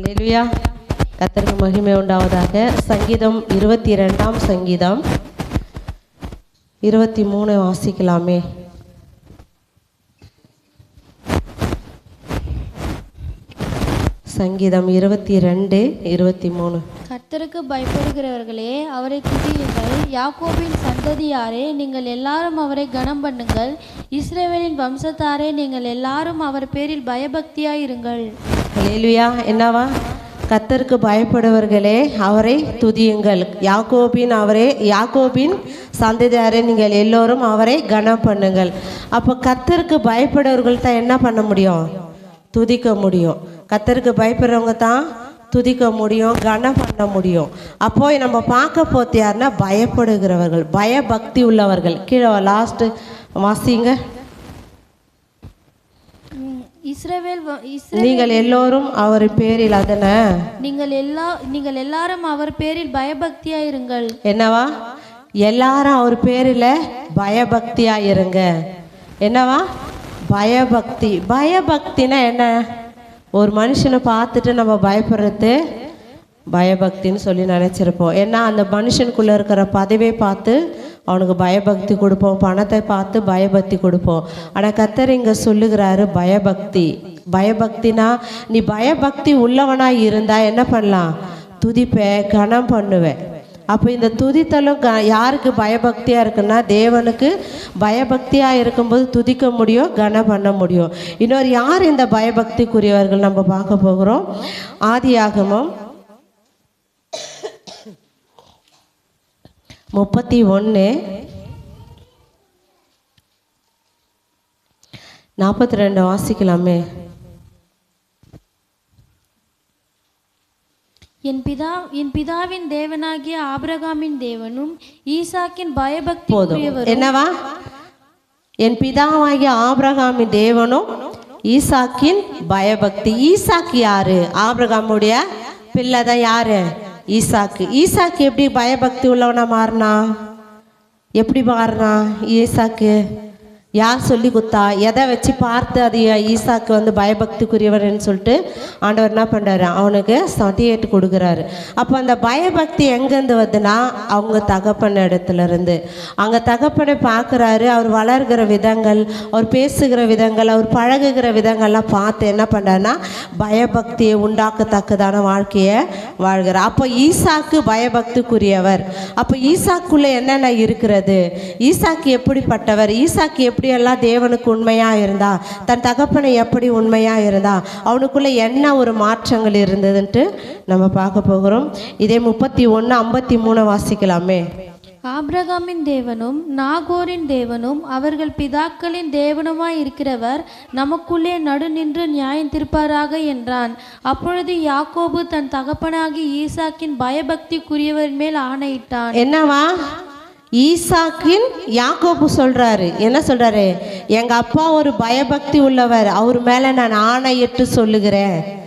ஹalleluya கத்தருக்கு மகிமை உண்டாவதாக. சங்கீதம் இருபத்தி ரெண்டாம் சங்கீதம். இருபத்தி மூணு வாசிக்கலாமே. சங்கீதம் இருபத்தி ரெண்டு இருபத்தி மூணு கர்த்தருக்கு பயப்படுகிறவர்களே அவரை துதியுங்கள். யாக்கோபின் சந்ததியாரே நீங்கள் எல்லாரும் அவரை கனம் பண்ணுங்கள். இஸ்ரேவேலின் வம்சத்தாரே நீங்கள் எல்லாரும் அவர் பேரில் பயபக்தியாயிருங்கள். ஹalleluya. என்னவா? கத்தருக்கு பயப்படுவர்களே அவரை துதியுங்கள். யாக்கோபின் அவரே யாக்கோபின் சந்ததியாரே நீங்கள் எல்லோரும் அவரை கனம் பண்ணுங்கள் அப்போ கத்தருக்கு பயப்படுறவர்கள் தான் என்ன பண்ண முடியும்? துதிக்க முடியும். கத்தருக்கு பயப்படுறவங்க தான் துதிக்க முடியும் கனம் பண்ண முடியும். அப்போ நம்ம பார்க்க போத்து யாருன்னா பயப்படுகிறவர்கள் பயபக்தி உள்ளவர்கள். கீழே லாஸ்ட்டு வாசிங்க. இஸ்ரவேல் நீங்கள் எல்லோரும் அவர் பேரில் அதனை. நீங்கள் எல்லா நீங்கள் எல்லாரும் அவர் பேரில் பயபக்தியாயிருங்கள். என்னவா? எல்லாரும் அவர் பேரில் பயபக்தியா இருங்க என்னவா? பயபக்தி. பயபக்தினா என்ன? ஒரு மனுஷனை பார்த்துட்டு நம்ம பயப்படுறது பயபக்தின்னு சொல்லி நினச்சிருப்போம். ஏன்னா அந்த மனுஷனுக்குள்ளே இருக்கிற பதவியை பார்த்து அவனுக்கு பயபக்தி கொடுப்போம் பணத்தை பார்த்து பயபக்தி கொடுப்போம். ஆனால் கத்தர் இங்கே சொல்லுகிறாரு பயபக்தி. பயபக்தினா நீ பயபக்தி உள்ளவனாக இருந்தால் என்ன பண்ணலாம்? துதிப்பேன் கனம் பண்ணுவேன் அப்போ இந்த துதித்தலும் க யாருக்கு பயபக்தியாக இருக்குன்னா தேவனுக்கு பயபக்தியாக இருக்கும்போது துதிக்க முடியும் கனம் பண்ண முடியும். இன்னொரு யார் இந்த பயபக்திக்குரியவர்கள் நம்ம பார்க்க போகிறோம்? ஆதியாகமம் முப்பத்தி ஒன்று நாற்பத்தி ரெண்டு வாசிக்கலாமே. என் பிதா என் பிதாவின் தேவனாகிய ஆபிரகாமின் தேவனும் ஈசாக்கின் பயபக்தி போதும். என்னவா? என் பிதாவாகிய ஆபிரகாமின் தேவனும் ஈசாக்கின் பயபக்தி. ஈசாக்கு யாரு? ஆபிரகாமுடைய பிள்ளை தான் யாரு? ஈசாக்கு. ஈசாக்கு எப்படி பயபக்தி உள்ளவனா மாறினா? எப்படி மாறினா? ஈசாக்கு யார் சொல்லி கொடுத்தா எதை வச்சு பார்த்து அது ஈசாக்கு வந்து பயபக்திக்குரியவர்னு சொல்லிட்டு ஆண்டவர் என்ன பண்ணுறாரு அவனுக்கு சர்டிஃபிகேட் கொடுக்குறாரு. அப்போ அந்த பயபக்தி எங்கேருந்து வருதுன்னா அவங்க தகப்பன இடத்துலருந்து. அங்கே தகப்பனை பார்க்குறாரு அவர் வளர்கிற விதங்கள் அவர் பேசுகிற விதங்கள் அவர் பழகுகிற விதங்கள்லாம் பார்த்து என்ன பண்ணுறாருன்னா பயபக்தியை உண்டாக்கத்தக்கதான வாழ்க்கையை வாழ்கிறார். அப்போ ஈசாக்கு பயபக்திக்குரியவர். அப்போ ஈசாக்குள்ளே என்னென்ன இருக்கிறது? ஈசாக்கு எப்படிப்பட்டவர்? ஈசாக்கு எப்படியெல்லாம் தேவனுக்கு உண்மையாக இருந்தா தன் தகப்பனை எப்படி உண்மையாக இருந்தா அவனுக்குள்ள என்ன ஒரு மாற்றங்கள் இருந்ததுன்ட்டு நம்ம பார்க்க போகிறோம். இதே முப்பத்தி ஒன்று ஐம்பத்தி மூணு வாசிக்கலாமே. ஆபிரகாமின் தேவனும் நாகோரின் தேவனும் அவர்கள் பிதாக்களின் தேவனுமாய் இருக்கிறவர் நமக்குள்ளே நடு நின்று நியாயம் திருப்பாராக என்றான். அப்பொழுது யாக்கோபு தன் தகப்பனாகி ஈசாக்கின் பயபக்திக்குரியவர் மேல் ஆணையிட்டான். என்னவா? ஈசாக்கின் யாக்கோப்பு சொல்கிறாரு என்ன சொல்கிறாரு எங்கள் அப்பா ஒரு பயபக்தி உள்ளவர். அவர் மேலே நான் ஆணையிட்டு சொல்லுகிறேன்.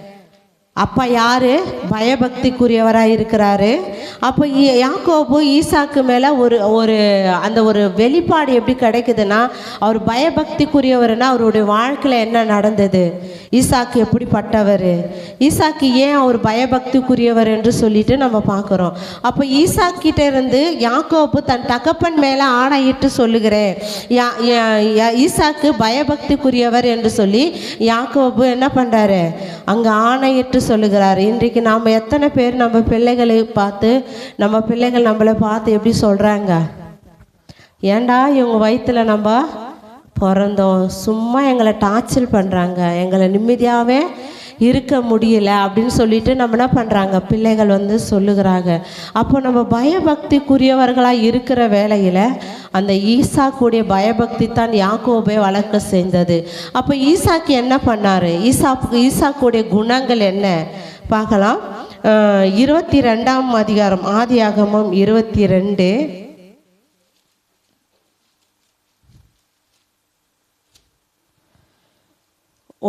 அப்பா யாரு? பயபக்திக்குரியவராக இருக்கிறாரு. அப்போ யாக்கோபு ஈசாக்கு மேலே ஒரு ஒரு அந்த ஒரு வெளிப்பாடு எப்படி கிடைக்குதுன்னா அவர் பயபக்திக்குரியவர்னா அவருடைய வாழ்க்கையில் என்ன நடந்தது? ஈசாக்கு எப்படிப்பட்டவர்? ஈசாக்கு ஏன் அவர் பயபக்திக்குரியவர் என்று சொல்லிட்டு நம்ம பார்க்குறோம். அப்போ ஈசாக்கிட்ட இருந்து யாக்கோபு தன் தகப்பன் மேலே ஆணையிட்டு சொல்லுகிறேன். யா- யா- யா- ஈசாக்கு பயபக்திக்குரியவர் என்று சொல்லி யாக்கோபு என்ன பண்ணுறாரு அங்கே ஆணையிட்டு சொல்லுகிறார். இன்றைக்கு நாம் எத்தனை பேர் நம்ம பிள்ளைகளை பார்த்து நம்ம பிள்ளைகள் நம்மளை பார்த்து எப்படி சொல்கிறாங்க ஏன்டா இவங்க வயித்துல நம்ம பிறந்தோம்? சும்மா எங்களை டார்ச்சர் பண்ணுறாங்க எங்களை நிம்மதியாகவே இருக்க முடியல அப்படின்னு சொல்லிட்டு நம்ம என்ன பண்ணுறாங்க பிள்ளைகள் வந்து சொல்லுகிறாங்க. அப்போ நம்ம பயபக்திக்குரியவர்களாக இருக்கிற வேலையில் அந்த ஈசாக்குடைய பயபக்தி தான் யாக்கோபை வளர்க்க செய்தது. அப்போ ஈசாக்கு என்ன பண்ணார்? ஈசா ஈசாக்குடைய குணங்கள் என்ன? பார்க்கலாம். இருபத்தி ரெண்டாம் அதிகாரம் ஆதியாகமம் இருபத்தி ரெண்டு.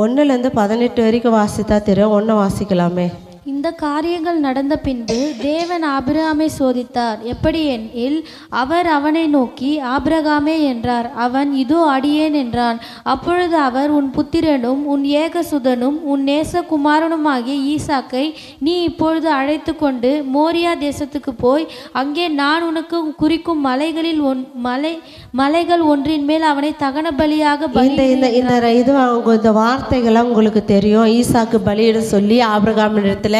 ஒன்றுலேருந்து பதினெட்டு வரைக்கும் வாசித்தா தெரியும். ஒன்று வாசிக்கலாமே. இந்த காரியங்கள் நடந்த பின்பு தேவன் ஆபிரகாமை சோதித்தார். எப்படி எனில் அவர் அவனை நோக்கி ஆபிரகாமே என்றார். அவன் இதோ அடியேன் என்றான். அப்பொழுது அவர் உன் புத்திரனும் உன் ஏகசுதனும் உன் நேசகுமாரனுமாகிய ஈசாக்கை நீ இப்பொழுது அழைத்து கொண்டு மோரியா தேசத்துக்கு போய் அங்கே நான் உனக்கு குறிக்கும் மலைகளில் ஒன் மலை மலைகள் ஒன்றின் மேல் அவனை தகன பலியாக பலி இந்த இந்த இது இந்த வார்த்தைகள்லாம் உங்களுக்கு தெரியும். ஈசாக்கு பலியிட சொல்லி ஆபிரகாம் இடத்துல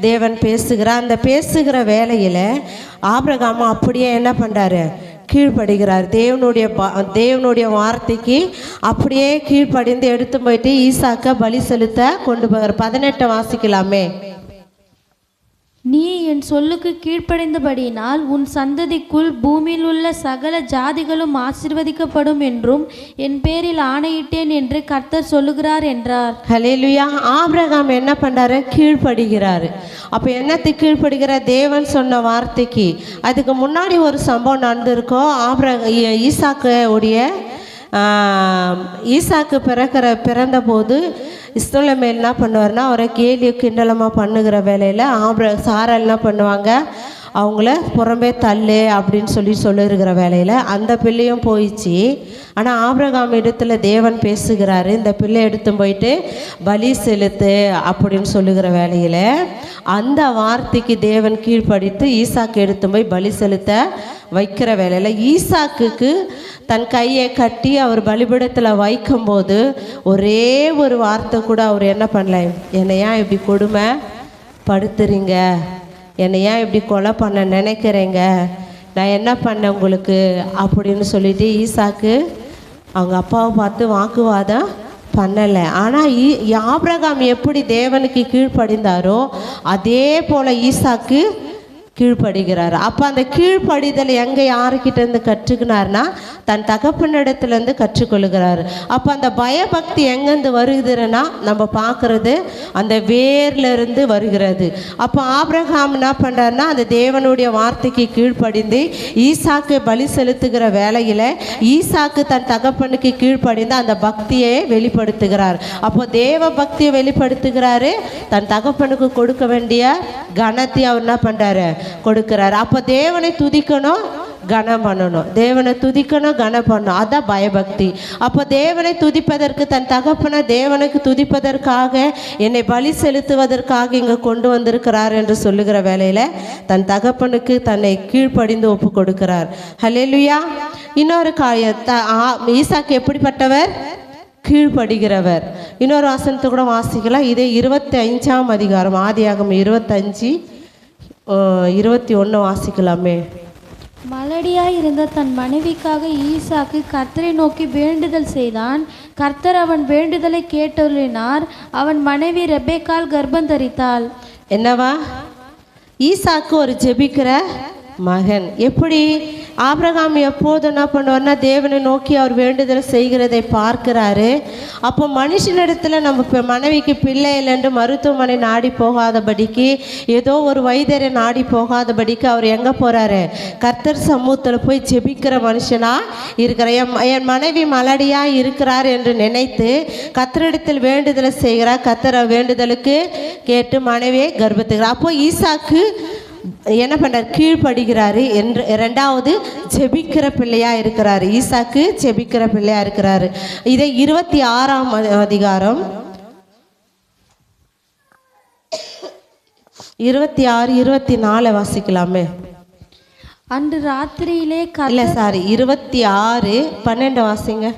தேவன் பேசுகிறார் அந்த பேசுகிற வேலையில் ஆபிரகாம அப்படியே என்ன பண்ணுறாரு கீழ்ப்படுகிறார் தேவனுடைய தேவனுடைய வார்த்தைக்கு அப்படியே கீழ்ப்படிந்து எடுத்து போயிட்டு ஈசாக்க பலி செலுத்த கொண்டு போகிறார். பதினெட்டை வாசிக்கலாமே. நீ என் சொல்லுக்கு கீழ்ப்படைந்தபடியினால் உன் சந்ததிக்குள் பூமியில் உள்ள சகல ஜாதிகளும் ஆசீர்வதிக்கப்படும் என்றும் என் பேரில் ஆணையிட்டேன் என்று கர்த்தர் சொல்லுகிறார் என்றார். ஹலேலுயா ஆபிரகாம் என்ன பண்ணுறாரு கீழ்ப்படுகிறாரு. அப்போ என்னத்தை கீழ்ப்படுகிறார் தேவன் சொன்ன வார்த்தைக்கு. அதுக்கு முன்னாடி ஒரு சம்பவம் நடந்திருக்கோம் ஆபிரக ஈசாக்கு உடைய ஈசாக்கு பிறக்கிற பிறந்தபோது இஸ்தோலமேல் என்ன பண்ணுவார்னா அவரை கேலி கிண்டலமாக பண்ணுகிற வேலையில் ஆபிர சாரல் என்ன பண்ணுவாங்க? அவங்கள புறம்பே தள்ளு அப்படின்னு சொல்லி சொல்லிருக்கிற வேலையில் அந்த பிள்ளையும் போயிடுச்சு. ஆனால் ஆபிரகாம் இடத்துல தேவன் பேசுகிறாரு இந்த பிள்ளை எடுத்து போயிட்டு பலி செலுத்து அப்படின்னு சொல்லுகிற வேலையில் அந்த வார்த்தைக்கு தேவன் கீழ்ப்படித்து ஈசாக்கு எடுத்து போய் பலி செலுத்த வைக்கிற வேலையில் ஈசாக்குக்கு தன் கையை கட்டி அவர் பலிபிடத்தில் வைக்கும்போது ஒரே ஒரு வார்த்தை கூட அவர் என்ன பண்ணல என்னையா ஏன் இப்படி கொடுமை படுத்துறீங்க? என்னை ஏன் இப்படி கொலை பண்ண நினைக்கிறேங்க? நான் என்ன பண்ணேன் உங்களுக்கு? அப்படின்னு சொல்லிட்டு ஈசாக்கு அவங்க அப்பாவை பார்த்து வாக்குவாதம் பண்ணலை. ஆனால் ஈ ஆபிரகாம் எப்படி தேவனுக்கு கீழ்ப்படிந்தாரோ அதே போல் ஈசாக்கு கீழ்ப்படுகிறார். அப்போ அந்த கீழ்ப்படிதல் எங்கே யாருக்கிட்டேருந்து கற்றுக்கினார்னா தன் தகப்பனிடத்துலேருந்து கற்றுக்கொள்கிறார். அப்போ அந்த பயபக்தி எங்கேருந்து வருகுதுன்னா நம்ம பார்க்குறது அந்த வேர்லேருந்து வருகிறது. அப்போ ஆப்ரஹாம் என்ன பண்ணுறாருனா அந்த தேவனுடைய வார்த்தைக்கு கீழ்ப்படிந்து ஈசாக்கு பலி செலுத்துகிற வேலையில் ஈசாக்கு தன் தகப்பனுக்கு கீழ்ப்படிந்து அந்த பக்தியை வெளிப்படுத்துகிறார். அப்போ தேவ பக்தியை வெளிப்படுத்துகிறாரு தன் தகப்பனுக்கு கொடுக்க வேண்டிய கனத்தை அவர் என்ன பண்ணுறாரு கொடுக்கிறார். அப்போ தேவனை துதிக்கணும் கனம் பண்ணணும். தேவனை துதிக்கணும் கனம் பண்ணணும். அதான் பயபக்தி. அப்போ தேவனை துதிப்பதற்கு தன் தகப்பனை தேவனுக்கு துதிப்பதற்காக என்னை பலி செலுத்துவதற்காக இங்கே கொண்டு வந்திருக்கிறார் என்று சொல்லுகிற வேலையில் தன் தகப்பனுக்கு தன்னை கீழ்ப்படிந்து ஒப்பு கொடுக்கிறார். ஹalleluya இன்னொரு காரிய த ஈசாக்கு எப்படிப்பட்டவர்? கீழ்ப்படுகிறவர். இன்னொரு வசனத்தை கூட வாசிக்கலாம். இதே இருபத்தி அஞ்சாம் அதிகாரம் ஆதியாகம் இருபத்தஞ்சு இருபத்தி ஒன்று வாசிக்கலாமே. மலடியாய் இருந்த தன் மனைவிக்காக ஈசாக்கு கர்த்தரை நோக்கி வேண்டுதல் செய்தான். கர்த்தர் அவன் வேண்டுதலை கேட்டருளினார் அவன் மனைவி ரெபேக்கால் கர்ப்பம் தரித்தாள். என்னவா? ஈசாக்கு ஒரு ஜெபிக்கிற மகன். எப்படி ஆப்ரகாம் எப்போது என்ன பண்ணுவார்னா தேவனை நோக்கி அவர் வேண்டுதல் செய்கிறதை பார்க்கிறாரு. அப்போ மனுஷனிடத்தில் நம்ம இப்போ மனைவிக்கு பிள்ளை இல்லைன்று மருத்துவமனை நாடி போகாதபடிக்கு ஏதோ ஒரு வைத்தியரை நாடி போகாதபடிக்கு அவர் எங்கே போகிறாரு கர்த்தர் சமூகத்தில் போய் ஜெபிக்கிற மனுஷனாக இருக்கிற என் என் மனைவி மலடியாக இருக்கிறார் என்று நினைத்து கத்தரிடத்தில் வேண்டுதலை செய்கிறார். கத்தர் வேண்டுதலுக்கு கேட்டு மனைவியை கர்ப்பத்துக்கிறார் அப்போ ஈசாக்கு என்ன பண்றார்? கீழ்ப்படுகிறாரு என்று இரண்டாவது ஜெபிக்கிற பிள்ளையா இருக்கிறாரு. ஈசாக்கு ஜெபிக்கிற பிள்ளையா இருக்கிறாரு. இதை இருபத்தி ஆறாம் அதிகாரம். இருபத்தி ஆறு இருபத்தி நாலு வாசிக்கலாமே. அன்று ராத்திரியிலே க இல்லை சாரி இருபத்தி ஆறு பன்னெண்டு வாசிங்க.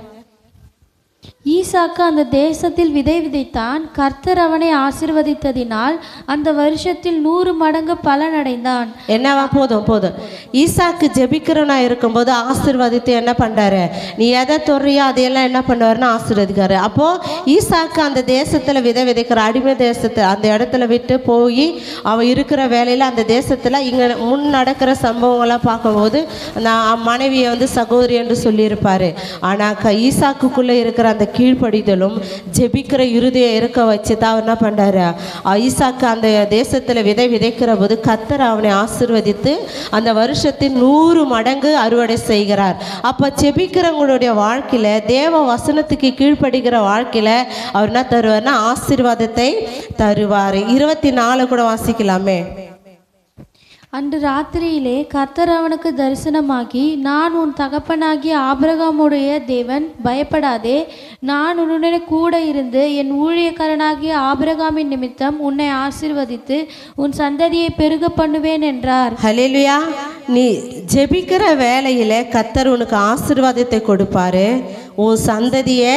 ஈசாக்கு அந்த தேசத்தில் விதை விதைத்தான். கர்த்தர் அவனை ஆசிர்வதித்ததினால் அந்த வருஷத்தில் நூறு மடங்கு பலன் அடைந்தான் என்னவா? போதும் போதும். ஈசாக்கு ஜெபிக்கிறவனா இருக்கும்போது ஆசிர்வதித்து என்ன பண்றாரு? நீ எதை தொறியோ அதையெல்லாம் என்ன பண்ணுவாருன்னு ஆசிர்வதிக்காரு அப்போ ஈசாக்கு அந்த தேசத்துல விதை விதைக்கிற அடிமை தேசத்தை அந்த இடத்துல விட்டு போய் அவன் இருக்கிற வேலையில அந்த தேசத்துல இங்க முன் நடக்கிற சம்பவங்கள்லாம் பார்க்கும்போது நான் மனைவியை வந்து சகோதரி என்று சொல்லியிருப்பாரு. ஆனா க இருக்கிற அந்த கீழ்ப்படிதலும் ஜெபிக்கிற இறுதியை இருக்க வச்சு தான் அவர் என்ன பண்ணுறாரு ஐசாக்கு அந்த தேசத்தில் விதை விதைக்கிற போது கத்தர் அவனை ஆசிர்வதித்து அந்த வருஷத்தில் நூறு மடங்கு அறுவடை செய்கிறார். அப்போ ஜெபிக்கிறவங்களுடைய வாழ்க்கையில் தேவ வசனத்துக்கு கீழ்ப்படுகிற வாழ்க்கையில் அவர் என்ன தருவார்னா ஆசீர்வாதத்தை தருவார். இருபத்தி நாலு கூட வாசிக்கலாமே. அன்று ராத்திரியிலே கர்த்தர் அவனுக்கு தரிசனமாகி நான் உன் தகப்பனாகிய ஆபிரகாமுடைய தேவன் பயப்படாதே. நான் உன்னுடன் கூட இருந்து என் ஊழியக்காரனாகிய ஆபிரகாமின் நிமித்தம் உன்னை ஆசிர்வதித்து உன் சந்ததியை பெருக பண்ணுவேன் என்றார். ஹலேலுயா நீ ஜெபிக்கிற வேலையில் கத்தர் உனக்கு ஆசீர்வாதத்தை கொடுப்பாரு. உன் சந்ததியை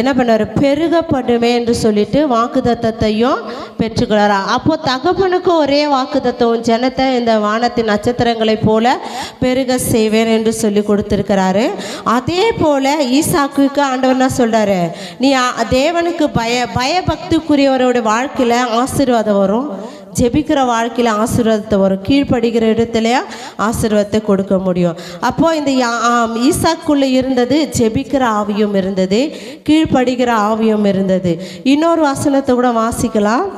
என்ன பண்ணார் பெருகப்படுமே என்று சொல்லிட்டு வாக்குதத்தத்தையும் பெற்றுக்கிறாரா அப்போ தகப்பனுக்கு ஒரே வாக்குதத்தம் ஜனத்தை இந்த வானத்தின் நட்சத்திரங்களைப் போல பெருக செய்வேன் என்று சொல்லி கொடுத்துருக்கிறாரு. அதே போல ஈசாக்குக்கு ஆண்டவர் என்ன நீ தேவனுக்கு பய பயபக்திக்குரியவரோட வாழ்க்கையில் ஆசீர்வாதம் வரும். ஜெபிக்கிற வாழ்க்கையில் ஆசீர்வாதத்தை வரும் கீழ்ப்படுகிற இடத்துலையா ஆசீர்வாதத்தை கொடுக்க முடியும். அப்போது இந்த யா- இருந்தது ஜெபிக்கிற ஆவியும் இருந்தது கீழ்ப்படுகிற ஆவியும் இருந்தது. இன்னொரு வசனத்தை கூட வாசிக்கலாம்.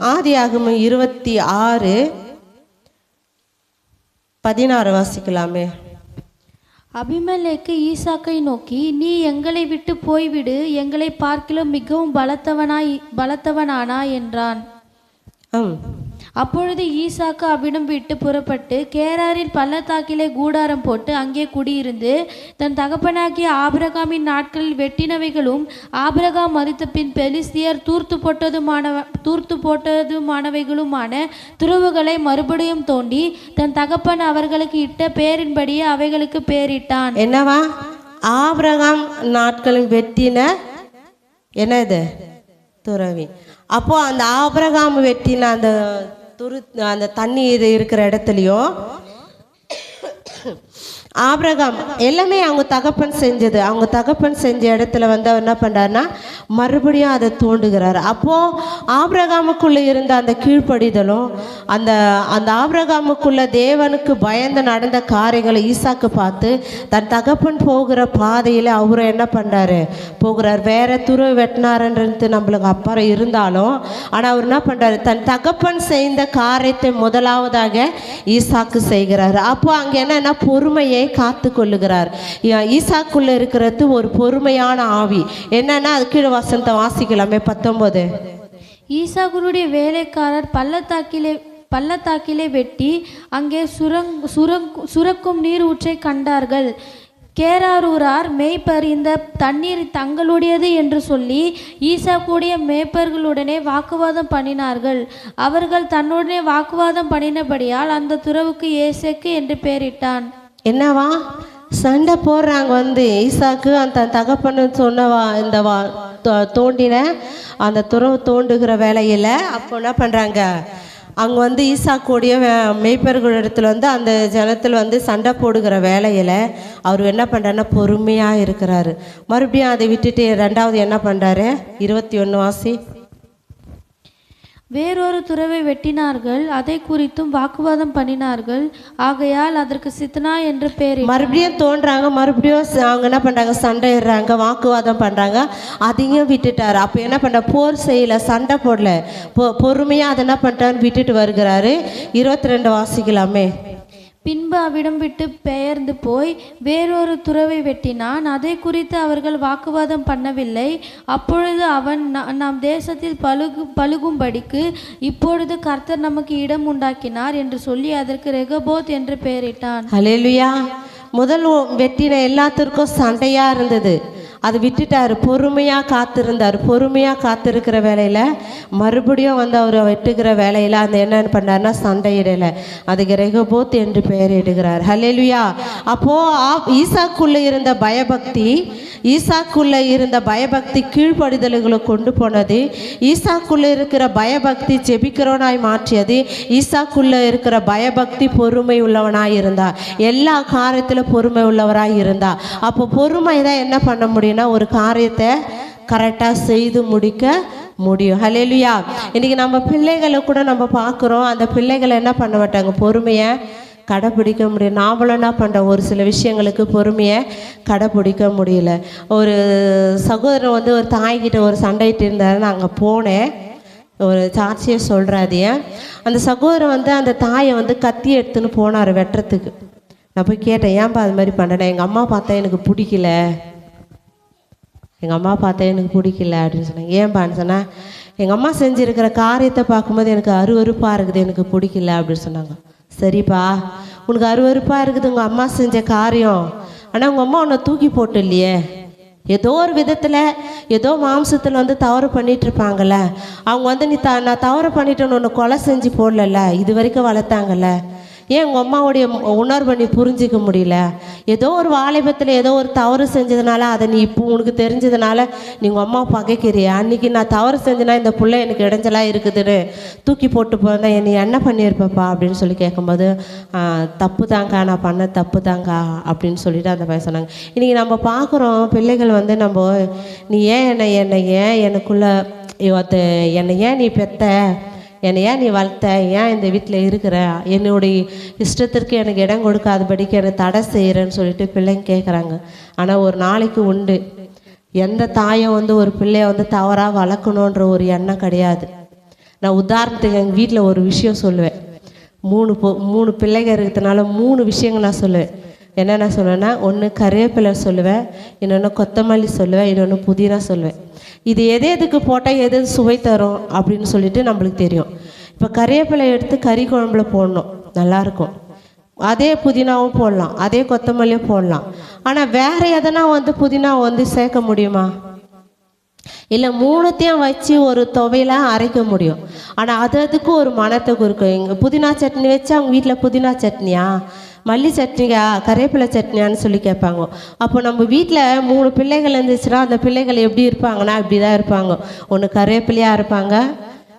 ஆதி ஆகும் இருபத்தி ஆறு பதினாறு வாசிக்கலாமே. அபிமலேக்கு ஈசாக்கை நோக்கி நீ எங்களை விட்டு போய்விடு எங்களை பார்க்கிலும் மிகவும் பலத்தவனாய் பலத்தவனானா? என்றான். அப்பொழுது ஈசாக்கு அவ்விடம் விட்டு புறப்பட்டு கேராரில் பள்ளத்தாக்கிலே கூடாரம் போட்டு அங்கே குடியிருந்து தன் தகப்பனாகிய ஆபிரகாமின் நாட்களில் வெட்டினவைகளும் ஆபிரகாம் மறித்த பின் பெலிஸ்தியர் தூர்த்து போட்டதுமான தூர்த்து போட்டதுமானவைகளுமான துருவுகளை மறுபடியும் தோண்டி தன் தகப்பன் அவர்களுக்கு இட்ட பேரின்படியே அவைகளுக்கு பேரிட்டான். என்னவா? ஆபிரகாம் நாட்களில் வெட்டின என்ன இது துறவி. அப்போது அந்த ஆபரகாம் வெட்டின அந்த துரு அந்த தண்ணி இது இருக்கிற இடத்துலையும் ஆபிரகாம் எல்லாமே அவங்க தகப்பன் செஞ்சது. அவங்க தகப்பன் செஞ்ச இடத்துல வந்து அவர் என்ன பண்ணுறாருன்னா மறுபடியும் அதை தோண்டுகிறார். அப்போது ஆபிரகாமுக்குள்ளே இருந்த அந்த கீழ்ப்படிதலும் அந்த அந்த ஆபிரகாமுக்குள்ள தேவனுக்கு பயந்து நடந்த காரியங்களை ஈசாக்கு பார்த்து தன் தகப்பன் போகிற பாதையில் அவரும் என்ன பண்ணுறாரு போகிறார். வேற துரு வெட்டினாருன்றது நம்மளுக்கு அப்புறம் இருந்தாலும் ஆனால் அவர் என்ன பண்ணுறாரு தன் தகப்பன் செய்த காரியத்தை முதலாவதாக ஈசாக்கு செய்கிறார். அப்போ அங்கே என்னன்னா பொறுமையை காத்து கொள்ளுகிறார் ஈசாக்குள்ள இருக்கிறது ஒரு பொறுமையான ஆவி. என்னன்னா அது கீழே வசந்த வாசிக்கலாமே பத்தொன்பது. ஈசாக்குடைய வேலைக்காரர் பள்ளத்தாக்கிலே பள்ளத்தாக்கிலே வெட்டி அங்கே சுரங் சுரங் சுரக்கும் நீர் ஊற்றை கண்டார்கள். கேராரூரார் மேய்ப்பர் இந்த தண்ணீர் தங்களுடையது என்று சொல்லி ஈசாக்குடைய மேய்ப்பர்களுடனே வாக்குவாதம் பண்ணினார்கள். அவர்கள் தன்னுடனே வாக்குவாதம் பண்ணினபடியால் அந்த துறவுக்கு ஏசேக்கு என்று பெயரிட்டான் என்னவா? சண்டை போடுறாங்க வந்து. ஈசாக்கு அந்த தகப்பன்னு சொன்னவா இந்த வா தோ- தோண்டின அந்த துறவு தோண்டுகிற வேலையில் அப்போ என்ன பண்ணுறாங்க அங்கே வந்து ஈசாக்குடைய வே- மேய்ப்பர்கள் இடத்துல வந்து அந்த ஜனத்தில் வந்து சண்டை போடுகிற வேலையில் அவர் என்ன பண்ணுறாருன்னா பொறுமையாக இருக்கிறாரு. மறுபடியும் அதை விட்டுட்டு ரெண்டாவது என்ன பண்ணுறாரு இருபத்தி ஒன்று வாசி. வேறொரு துறவை வெட்டினார்கள் அதை குறித்தும் வாக்குவாதம் பண்ணினார்கள். ஆகையால் அதற்கு சித்னா என்று பேர் மறுபடியும் தோன்றாங்க மறுபடியும் அவங்க என்ன பண்ணுறாங்க சண்டைடுறாங்க வாக்குவாதம் பண்ணுறாங்க அதையும் விட்டுட்டார். அப்போ என்ன பண்ண போர் செய்யல சண்டை போடல. பொ பொறுமையாக அதை என்ன பண்ணிட்டாரு விட்டுட்டு வருகிறாரு. இருபத்தி ரெண்டு வாசிக்கலாமே. பின்பு அவ்விடம் விட்டு பெயர்ந்து போய் வேறொரு துறவை வெட்டினான். அதை குறித்து அவர்கள் வாக்குவாதம் பண்ணவில்லை. அப்பொழுது அவன் நம் தேசத்தில் பழுகு பழுகும்படிக்கு இப்பொழுது கர்த்தர் நமக்கு இடம் உண்டாக்கினார் என்று சொல்லி அதற்கு ரெகபோத் என்று பெயரிட்டான். ஹalleluya. முதல் வெட்டின எல்லாத்திற்கும் சண்டையாக இருந்தது. அது விட்டுட்டார். பொறுமையாக காத்திருந்தார். பொறுமையாக காத்திருக்கிற வேலையில் மறுபடியும் வந்து அவர் வெட்டுக்கிற வேலையில் அந்த என்னென்னு பண்ணாருன்னா சண்டையிடலை அதுக்கு ரெகபோத் என்று பெயரிடுகிறார் ஹலெலுயா அப்போது ஈசாக்குள்ளே இருந்த பயபக்தி ஈசாக்குள்ளே இருந்த பயபக்தி கீழ்ப்படிதல்களை கொண்டு போனது. ஈசாக்குள்ளே இருக்கிற பயபக்தி ஜெபிக்கிறவனாய் மாற்றியது. ஈசாக்குள்ளே இருக்கிற பயபக்தி பொறுமை உள்ளவனாய் இருந்தா எல்லா காரியத்தில் பொறுமை உள்ளவராய் இருந்தா அப்போ பொறுமை தான் என்ன பண்ண முடியும்? அப்படின்னா ஒரு காரியத்தை கரெக்டாக செய்து முடிக்க முடியும். ஹalleluya இன்னைக்கு நம்ம பிள்ளைகளை கூட நம்ம பார்க்குறோம். அந்த பிள்ளைகளை என்ன பண்ண மாட்டாங்க? பொறுமையை கடைப்பிடிக்க முடியும். நாமளும் என்ன பண்ணுறோம் ஒரு சில விஷயங்களுக்கு பொறுமையை கடைப்பிடிக்க முடியல. ஒரு சகோதரன் வந்து ஒரு தாய்கிட்ட ஒரு சண்டையிட்டு இருந்தாரு நான் அங்கே போனேன். ஒரு சாட்சியை சொல்கிறாதிய அந்த சகோதரன் வந்து அந்த தாயை வந்து கத்தி எடுத்துன்னு போனார் வெட்டுறதுக்கு. நான் போய் கேட்டேன் ஏன்பா அது மாதிரி பண்ணுறேன் எங்கள் அம்மா பார்த்தா எனக்கு பிடிக்கல. எங்கள் அம்மா பார்த்தா எனக்கு பிடிக்கல அப்படின்னு சொன்னாங்க. ஏன்பான்னு சொன்னேன் எங்கள் அம்மா செஞ்சுருக்கிற காரியத்தை பார்க்கும்போது எனக்கு அருவருப்பாக இருக்குது எனக்கு பிடிக்கல அப்படின்னு சொன்னாங்க. சரிப்பா உனக்கு அருவருப்பாக இருக்குது உங்கள் அம்மா செஞ்ச காரியம். ஆனால் உங்கள் அம்மா உன்னை தூக்கி போட்டு இல்லையே ஏதோ ஒரு விதத்தில் ஏதோ மாம்சத்தில் வந்து தவறு பண்ணிட்டு அவங்க வந்து நீ த நான் தவறு பண்ணிட்டேன்னு ஒன்று கொலை செஞ்சு போடலல்ல இது வரைக்கும் வளர்த்தாங்கல்ல. ஏன் உங்கள் அம்மாவுடைய உணர்வை நீ புரிஞ்சிக்க முடியல? ஏதோ ஒரு வாலிபத்தில் ஏதோ ஒரு தவறு செஞ்சதுனால அதை நீ இப்போ உனக்கு தெரிஞ்சதுனால நீ உங்கள் அம்மா பகைக்கிறியா? அன்றைக்கி நான் தவறு செஞ்சேன்னா இந்த பிள்ளை எனக்கு இடைஞ்சலாக இருக்குதுன்னு தூக்கி போட்டு போயிருந்தா நீ என்ன பண்ணியிருப்பப்பா அப்படின்னு சொல்லி கேட்கும்போது தப்பு தாங்க்கா நான் பண்ண தப்பு தாங்க்கா அப்படின்னு சொல்லிட்டு அந்த பையன் சொன்னாங்க. இன்றைக்கி நம்ம பார்க்குறோம் பிள்ளைகள் வந்து நம்ம நீ ஏன் என்னை என்னை ஏன் எனக்குள்ளே என்னை ஏன் நீ பெத்த? என்னை ஏன் நீ வளர்த்த? ஏன் இந்த வீட்டில் இருக்கிற? என்னுடைய இஷ்டத்திற்கு எனக்கு இடம் கொடுக்காதபடிக்கு எனக்கு தடை செய்கிறேன்னு சொல்லிட்டு பிள்ளைங்க கேட்குறாங்க ஆனால் ஒரு நாளைக்கு உண்டு. எந்த தாயும் வந்து ஒரு பிள்ளைய வந்து தவறாக வளர்க்கணுன்ற ஒரு எண்ணம் கிடையாது. நான் உதாரணத்துக்கு எங்கள் வீட்டில் ஒரு விஷயம் சொல்லுவேன். மூணு பொ மூணு பிள்ளைங்க இருக்கிறதுனால மூணு விஷயங்கள் நான் சொல்லுவேன். என்னென்ன சொல்லுவேன்னா ஒன்று கருவேப்பிலை சொல்லுவேன் இன்னொன்று கொத்தமல்லி சொல்லுவேன் இன்னொன்று புதினா சொல்லுவேன். இது எது எதுக்கு போட்டால் எது எது சுவை தரும் அப்படின்னு சொல்லிட்டு நம்மளுக்கு தெரியும். இப்போ கருவேப்பிலை எடுத்து கறி குழம்புல போடணும். நல்லாயிருக்கும் அதே புதினாவும் போடலாம். அதே கொத்தமல்லியும் போடலாம். ஆனால் வேறு எதனா வந்து புதினா வந்து சேர்க்க முடியுமா? இல்லை மூணுத்தையும் வச்சு ஒரு துவையில அரைக்க முடியும். ஆனால் அது அதுக்கும் ஒரு மனத்தை குறுக்கும் எங்கள் புதினா சட்னி வச்சு அவங்க வீட்டில் புதினா சட்னியா? மல்லி சட்னியா கருவேப்பிலை சட்னியான்னு சொல்லி கேட்பாங்க. அப்போ நம்ம வீட்டில் மூணு பிள்ளைகள் இருந்துச்சுன்னா அந்த பிள்ளைகள் எப்படி இருப்பாங்கன்னா இப்படி தான் இருப்பாங்க. ஒன்று கருவேப்பிலையாக இருப்பாங்க.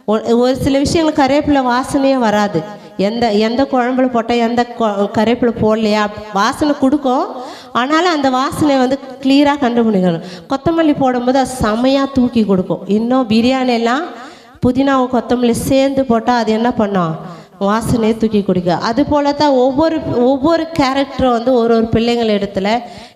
ஒ- ஒரு சில விஷயங்கள் கருவேப்பிலை வாசனையே வராது. எந்த எந்த குழம்புல போட்டால் எந்த கொ- கருவேப்பிலை போடலையா? வாசனை கொடுக்கும். ஆனாலும் அந்த வாசனை வந்து கிளியராக கண்டுபிடிக்கணும். கொத்தமல்லி போடும்போது அது செமையாக தூக்கி கொடுக்கும். இன்னும் பிரியாணியெல்லாம் புதினாவும் கொத்தமல்லி சேர்ந்து போட்டால் அது என்ன பண்ணும்? வாசனையை தூக்கி குடிக்க அது போல தான் ஒவ்வொரு ஒவ்வொரு கேரக்டரும் வந்து ஒரு ஒரு பிள்ளைங்கள் இடத்துல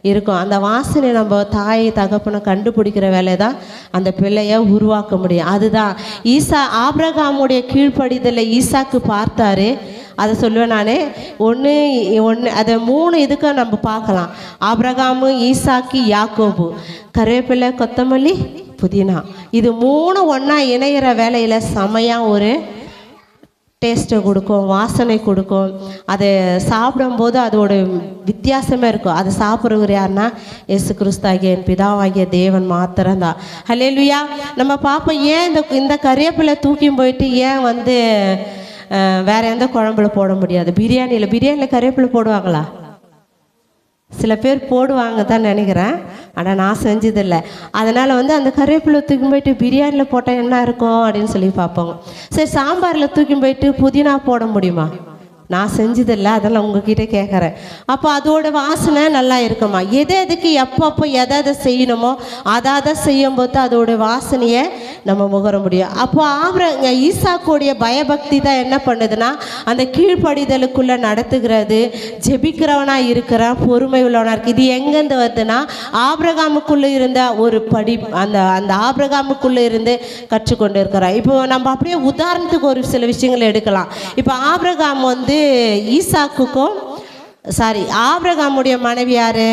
இருக்கும். அந்த வாசனை நம்ம தாய் தகப்பனை கண்டுபிடிக்கிற வேலையை தான் அந்த பிள்ளைய உருவாக்க முடியும். அதுதான். ஈசா ஆப்ரகாமுடைய கீழ்ப்படிதலில் ஈசாக்கு பார்த்தாரு. அதை சொல்லுவேன் நான். ஒன்று ஒன்று அதை மூணு இதுக்கும் நம்ம பார்க்கலாம். ஆப்ரகாமு ஈசாக்கு யாக்கோபு. கருவேப்பிலை கொத்தமல்லி புதினா. இது மூணு ஒன்றா இணையிற வேலையில் செமையாக ஒரு டேஸ்ட்டை கொடுக்கும் வாசனை கொடுக்கும். அதை சாப்பிடும்போது அதோட வித்தியாசமே இருக்கும். அதை சாப்பிட்றவர் யாருன்னா இயேசு கிறிஸ்தாகிய என் பிதாவாகிய தேவன் மாத்திரம்தான். ஹலேலுயா நம்ம பார்ப்போம் ஏன் இந்த இந்த கறிவேப்பிலை தூக்கி போயிட்டு ஏன் வந்து வேறு வேற எந்த குழம்புல போட முடியாது? பிரியாணியில் பிரியாணியில் கறிவேப்பிலை போடுவாங்களா? சில பேர் போடுவாங்க தான் நினைக்கிறேன். ஆனால் நான் செஞ்சதில்லை. அதனால் வந்து அந்த கருவேப்பிலை தூக்கி போயிட்டு பிரியாணியில் போட்டால் என்ன இருக்கும் அப்படின்னு சொல்லி பார்ப்போங்க. சரி சாம்பாரில் தூக்கி போயிட்டு புதினா போட முடியுமா? நான் செஞ்சதில்லை அதெல்லாம் உங்ககிட்ட கேட்குறேன் அப்போ அதோட வாசனை நல்லா இருக்குமா? எது எதுக்கு எப்பப்போ எதை எதை செய்யணுமோ அதை அதை செய்யும்போது அதோட வாசனையை நம்ம முகர முடியும். அப்போ ஆபிர ஈசாக்குடைய பயபக்தி தான் என்ன பண்ணுதுன்னா அந்த கீழ்ப்படிதலுக்குள்ளே நடத்துகிறது ஜெபிக்கிறவனாக இருக்கிறான் பொறுமை உள்ளவனாக இருக்குது இது எங்கேருந்து வருதுன்னா ஆபிரகாமுக்குள்ளே இருந்த ஒரு படி அந்த அந்த ஆபிரகாமுக்குள்ளே இருந்து கற்றுக்கொண்டு இருக்கிறான் இப்போ நம்ம அப்படியே உதாரணத்துக்கு ஒரு சில விஷயங்கள் எடுக்கலாம். இப்போ ஆபிரகாம் வந்து ஈசாக்குக்கும் சாரி ஆபிரகாமுடைய மனைவி யாரு?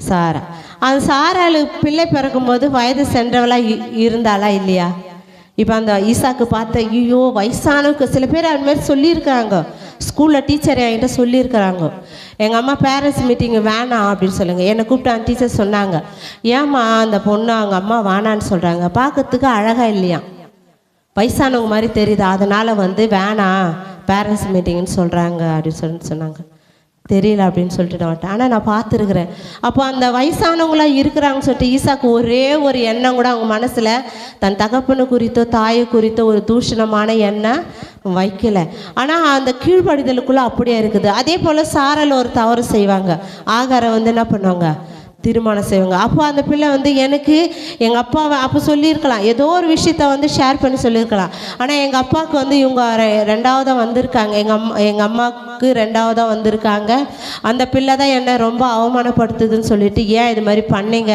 சாரா. அந்த சாராளுக்கு பிள்ளை பிறக்கும்போது வயது சென்றவளா இ- இருந்தாளா இல்லையா? இப்போ அந்த ஈசாக்கு பார்த்த ஐயோ வயசானவுக்கு சில பேர் அது மாதிரி சொல்லியிருக்காங்க ஸ்கூலில் டீச்சர் என்கிட்ட சொல்லியிருக்கிறாங்க. எங்கள் அம்மா பேரண்ட்ஸ் மீட்டிங் வேணாம் அப்படின்னு சொல்லுங்கள் என்னை கூப்பிட்டாங்க டீச்சர் சொன்னாங்க. ஏம்மா அந்த பொண்ணு அவங்க அம்மா வேணான்னு சொல்கிறாங்க பார்க்கறதுக்கு அழகாக இல்லையா வயசானவங்க மாதிரி தெரியுது. அதனால் வந்து வேணாம் பேரண்ட்ஸ் மீட்டிங்னு சொல்கிறாங்க அப்படின்னு சொல்லிட்டு சொன்னாங்க. தெரியல அப்படின்னு சொல்லிட்டு நான் விட்டேன் ஆனால் நான் பார்த்துருக்குறேன். அப்போ அந்த வயசானவங்களாம் இருக்கிறாங்கன்னு சொல்லிட்டு ஈசாக்கு ஒரே ஒரு எண்ணம் கூட அவங்க மனசில் தன் தகப்பனு குறித்தோ தாயை குறித்தோ ஒரு தூஷணமான எண்ணம் வைக்கல. ஆனால் அந்த கீழ்ப்படிதலுக்குள்ளே அப்படியே இருக்குது. அதே போல் சாரல் ஒரு தவறு செய்வாங்க. ஆகாரம் வந்து என்ன பண்ணுவாங்க? திருமணம் செய்வாங்க. அப்போ அந்த பிள்ளை வந்து எனக்கு எங்கள் அப்பாவை அப்போ சொல்லியிருக்கலாம். ஏதோ ஒரு விஷயத்த வந்து ஷேர் பண்ணி சொல்லியிருக்கலாம். ஆனால் எங்கள் அப்பாவுக்கு வந்து இவங்க ரெண்டாவதாக வந்திருக்காங்க. எங்கள் அம்மா எங்கள் அம்மாவுக்கு ரெண்டாவதாக வந்திருக்காங்க. அந்த பிள்ளை தான் என்னை ரொம்ப அவமானப்படுத்துதுன்னு சொல்லிட்டு ஏன் இது மாதிரி பண்ணீங்க?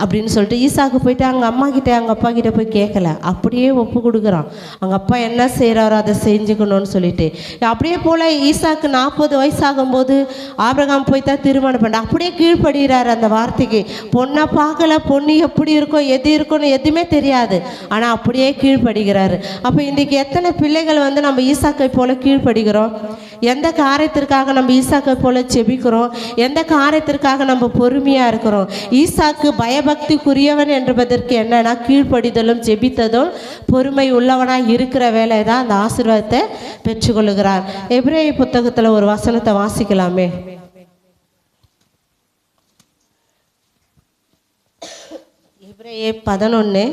அப்படின்னு சொல்லிட்டு ஈசாக்கு போயிட்டு அவங்க அம்மா கிட்டே அவங்க அப்பா கிட்டே போய் கேட்கல அப்படியே ஒப்பு கொடுக்குறான். அவங்க அப்பா என்ன செய்கிறாரோ அதை செஞ்சுக்கணும்னு சொல்லிட்டு. அப்படியே போல் ஈசாக்கு நாற்பது வயசாகும்போது ஆபிரகாம் போய் தான் திருமணம் பண்ண அப்படியே கீழ்ப்படுகிறார் அந்த வார்த்தைக்கு. பொண்ணை பார்க்கல பொண்ணு எப்படி இருக்கும் எது இருக்கும்னு எதுவுமே தெரியாது. ஆனால் அப்படியே கீழ்ப்படுகிறாரு அப்போ இன்றைக்கி எத்தனை பிள்ளைகள் வந்து நம்ம ஈசாக்கை போல் கீழ்ப்படுகிறோம் எந்த காரியத்திற்காக நம்ம ஈசாக்கை போல் செபிக்கிறோம்? எந்த காரியத்திற்காக நம்ம பொறுமையாக இருக்கிறோம்? ஈசாக்கு பயபக்திக்குரியவன் என்பதற்கு என்னன்னா கீழ்ப்படிதலும் ஜெபித்ததும் பொறுமை உள்ளவனாக இருக்கிற வேலை தான் அந்த ஆசீர்வாதத்தை பெற்றுக்கொள்கிறார் எபிரேய புத்தகத்தில் ஒரு வசனத்தை வாசிக்கலாமே. எபிரேய பதினொன்று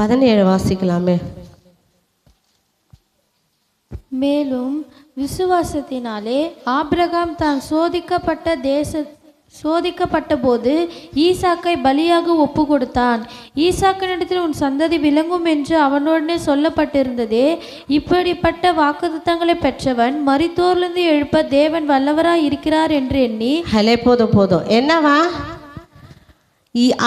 பதினேழு வாசிக்கலாமே. மேலும் விசுவாசத்தினாலே ஆபிரகாம் தான் சோதிக்கப்பட்ட தேச சோதிக்கப்பட்ட போது ஈசாக்கை பலியாக ஒப்பு கொடுத்தான் ஈசாக்கினிடத்தில் உன் சந்ததி விளங்கும் என்று அவனுடனே சொல்லப்பட்டிருந்ததே இப்படிப்பட்ட வாக்குத்தங்களை பெற்றவன் மரித்தோர்லிருந்து எழுப்ப தேவன் வல்லவராய் இருக்கிறார் என்று எண்ணி ஹலே போதும் போதும். என்னவா?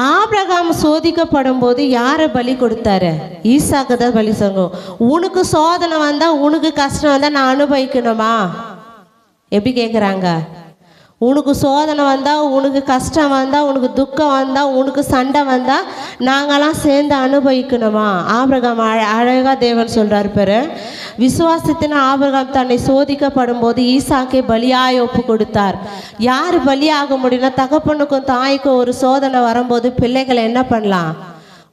ஆபிரகாம் சோதிக்கப்படும் போது யாரை பலி கொடுத்தாரு ஈசாக்கு தான் பலி சங்கம் உனக்கு சோதனை வந்தா உனக்கு கஷ்டம் வந்தா நான் அனுபவிக்கணுமா எப்படி கேட்குறாங்க உனக்கு சோதனை வந்தால் உனக்கு கஷ்டம் வந்தால் உனக்கு துக்கம் வந்தால் உனக்கு சண்டை வந்தால் நாங்களாம் சேர்ந்து அனுபவிக்கணுமா? ஆபிரகாம் அழ அழகாக தேவன் சொல்கிறார் பேர். விசுவாசத்தின் ஆபிரகாம் தன்னை சோதிக்கப்படும் போது ஈசாக்கை பலியாய் ஒப்பு கொடுத்தார். யார் பலியாக முடியும்னா தகப்பனுக்கும் தாய்க்கும் ஒரு சோதனை வரும்போது பிள்ளைகளை என்ன பண்ணலாம்?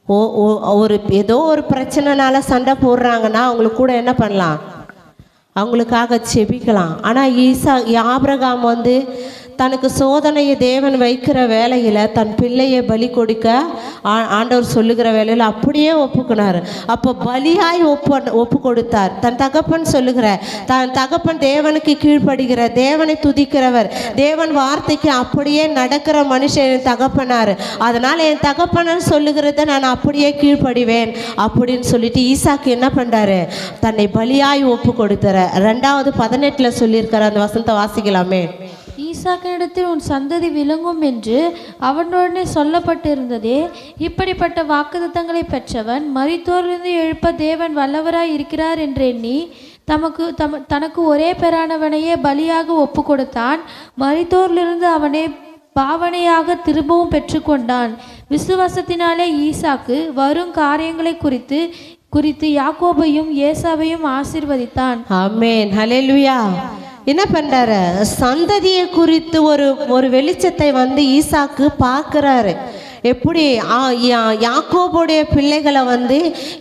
ஓ ஓ- ஒரு ஏதோ ஒரு பிரச்சனைனால சண்டை போடுறாங்கன்னா அவங்களுக்கு கூட என்ன பண்ணலாம்? அவங்களுக்காக செபிக்கலாம். ஆனால் ஈசா ஆபிரகாம் வந்து தனக்கு சோதனையை தேவன் வைக்கிற வேலையில் தன் பிள்ளையை பலி கொடுக்க ஆ- ஆண்டவர் சொல்லுகிற வேலையில் அப்படியே ஒப்புக்கினார் அப்போ பலியாய் ஒப்பு ஒப்பு கொடுத்தார். தன் தகப்பன் சொல்லுகிற தன் தகப்பன் தேவனுக்கு கீழ்ப்படுகிற தேவனை துதிக்கிறவர் தேவன் வார்த்தைக்கு அப்படியே நடக்கிற மனுஷன் என் தகப்பனார். அதனால் என் தகப்பனர் சொல்லுகிறத நான் அப்படியே கீழ்ப்படிவேன் அப்படின்னு சொல்லிட்டு ஈசாக்கு என்ன பண்ணுறாரு தன்னை பலியாய் ஒப்பு கொடுத்துற ரெண்டாவது பதினெட்டில் சொல்லியிருக்கிற அந்த வசனத்தை வாசிக்கலாமே. ஈசாக்கினிடத்தில் உன் சந்ததி விளங்கும் என்று அவனுடனே சொல்லப்பட்டிருந்ததே. இப்படிப்பட்ட வாக்குத்தங்களை பெற்றவன் மரித்தோரிலிருந்து எழுப்ப தேவன் வல்லவராய் இருக்கிறார் என்று எண்ணி தமக்கு தம தனக்கு ஒரே பெறானவனையே பலியாக ஒப்பு கொடுத்தான் மரித்தோரிலிருந்து அவனை பாவனையாக திரும்பவும் பெற்றுக்கொண்டான். விசுவாசத்தினாலே ஈசாக்கு வரும் காரியங்களை குறித்து குறித்து யாக்கோபையும் ஏசாவையும் ஆசிர்வதித்தான். ஆமென். ஹalleluya. என்ன பண்ணுறாரு சந்ததியை குறித்து ஒரு ஒரு வெளிச்சத்தை வந்து ஈசாக்கு பார்க்குறாரு. எப்படி யாக்கோபுடைய பிள்ளைகளை வந்து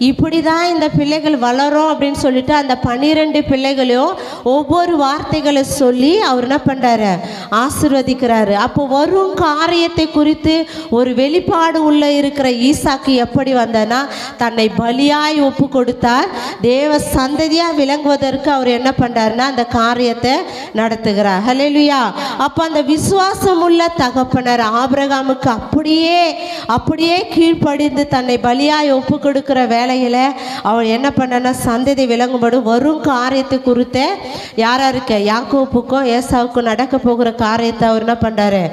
இப்படி தான் இந்த பிள்ளைகள் வளரும் அப்படின்னு சொல்லிட்டு அந்த பன்னிரெண்டு பிள்ளைகளையும் ஒவ்வொரு வார்த்தைகளை சொல்லி அவர் என்ன பண்ணுறாரு ஆசிர்வதிக்கிறாரு. அப்போ வரும் காரியத்தை குறித்து ஒரு வெளிப்பாடு உள்ள இருக்கிற ஈசாக்கு எப்படி வந்தனா தன்னை பலியாய் ஒப்பு கொடுத்தார் தேவ சந்ததியாக விளங்குவதற்கு அவர் என்ன பண்ணுறாருன்னா அந்த காரியத்தை நடத்துகிறார். ஹalleluya அப்போ அந்த விசுவாசமுள்ள தகப்பனர் ஆபிரகாமுக்கு அப்படியே அப்படியே கீழ்ப்படிந்து தன்னை பலியாய் ஒப்பு கொடுக்குற வேலையில் அவர் என்ன பண்ணனா சந்ததி விளங்கும்படி வரும் காரியத்தை குறித்த யாராக இருக்க யாக்கோப்புக்கும் ஏசாவுக்கும் நடக்க போகிற காரியத்தை அவர் என்ன பண்ணுறாரு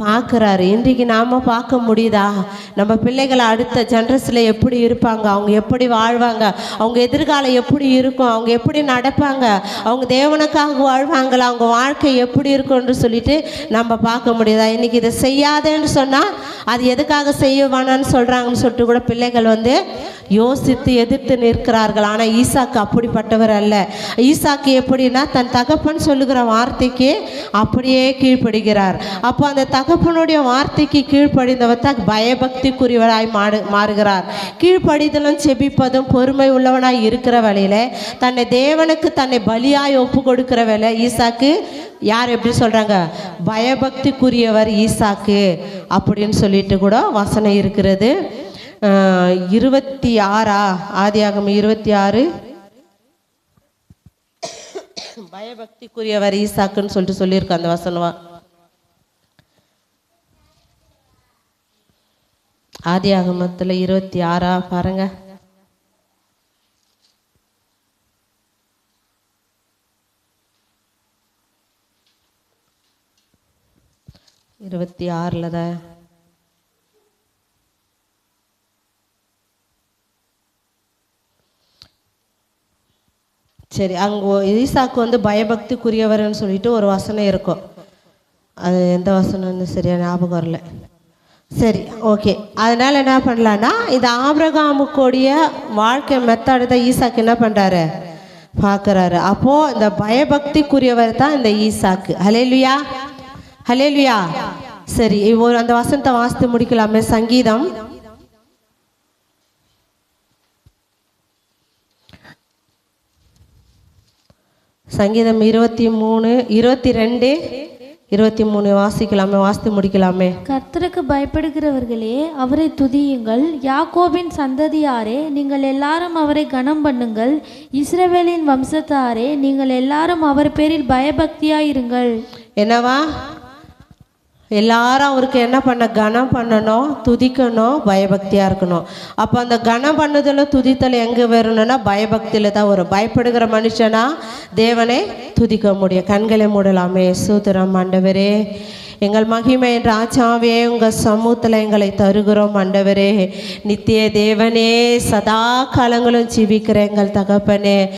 பார்க்குறாரு. இன்றைக்கு நாம் பார்க்க முடியுதா? நம்ம பிள்ளைகள் அடுத்த ஜென்ரஸில் எப்படி இருப்பாங்க? அவங்க எப்படி வாழ்வாங்க? அவங்க எதிர்காலம் எப்படி இருக்கும்? அவங்க எப்படி நடப்பாங்க? அவங்க தேவனுக்காக வாழ்வாங்களா? அவங்க வாழ்க்கை எப்படி இருக்கும்னு சொல்லிட்டு நம்ம பார்க்க முடியுதா? இன்றைக்கி இதை செய்யாதேன்னு சொன்னால் அது எதுக்காக செய்ய வேணான்னு சொல்கிறாங்கன்னு சொல்லிட்டு கூட பிள்ளைகள் வந்து யோசித்து எதிர்த்து நிற்கிறார்கள். ஆனால் ஈசாக்கு அப்படிப்பட்டவர் அல்ல. ஈசாக்கு எப்படின்னா தன் தகப்பன் சொல்லுகிற வார்த்தைக்கு அப்படியே கீழ்ப்படுகிறார். அப்போ அந்த தகப்பனுடைய வார்த்தைக்கு கீழ்ப்படிந்தவர் தான் பயபக்திக்குரியவராய் மாறு மாறுகிறார். கீழ்ப்படிதலும் செபிப்பதும் பொறுமை உள்ளவனாய் இருக்கிற வேலையில தன்னை தேவனுக்கு தன்னை பலியாய் ஒப்பு கொடுக்கிற வேலை ஈசாக்கு யார் எப்படி சொல்கிறாங்க பயபக்திக்குரியவர் ஈசாக்கு அப்படின்னு சொல்லிட்டு கூட வசனம் இருக்கிறது. இருபத்தி ஆறா ஆதியாகம் இருபத்தி ஆறு பயபக்திக்குரியவர் ஈசாக்குன்னு சொல்லிட்டு சொல்லியிருக்கேன் அந்த வசனமாக ஆதி ஆகமத்தில் இருபத்தி ஆறா பாருங்க. இருபத்தி ஆறில் தான். சரி அங்கே ஈசாக்கு வந்து பயபக்திக்குரியவர்னு சொல்லிட்டு ஒரு வசனம் இருக்கும். அது எந்த வசனம்னு சரியா ஞாபகம் வரல. சரி ஓகே அதனால் என்ன பண்ணலான்னா இது ஆபிரகாமுக்குடைய வாழ்க்கை மெத்தடு தான் ஈசாக்கு என்ன பண்ணுறாரு பார்க்குறாரு. அப்போது இந்த பயபக்திக்குரியவர் தான் இந்த ஈசாக்கு. ஹலேலுயா ஹலேலுயா சரி ஒரு அந்த வசனத்தை வாசித்து முடிக்கலாமே. சங்கீதம். சங்கீதம் இருபத்தி மூணு இருபத்தி ரெண்டு. இருபத்தி மூணு வாசிக்கலாமே வாசித்து முடிக்கலாமே. கர்த்தருக்கு பயப்படுகிறவர்களே அவரை துதியுங்கள். யாக்கோபின் சந்ததியாரே நீங்கள் எல்லாரும் அவரை கனம் பண்ணுங்கள். இஸ்ரவேலின் வம்சத்தாரே நீங்கள் எல்லாரும் அவர் பேரில் பயபக்தியாயிருங்கள். என்னவா? எல்லாரும் அவருக்கு என்ன பண்ண கனம் பண்ணணும் துதிக்கணும் பயபக்தியாக இருக்கணும். அப்போ அந்த கனம் பண்ணதில் துதித்தல் எங்கே வரணும்னா பயபக்தியில் தான் வரும். பயப்படுகிற மனுஷனா தேவனை துதிக்க முடியும். கண்களை மூடலாமே. சூத்திரம் ஆண்டவரே. எங்கள் மகிமை ராஜாவே உங்கள் சமூகத்தில் எங்களை தருகிறோம் ஆண்டவரே. நித்திய தேவனே சதா காலங்களும் ஜீவிக்கிற எங்கள் தகப்பனே.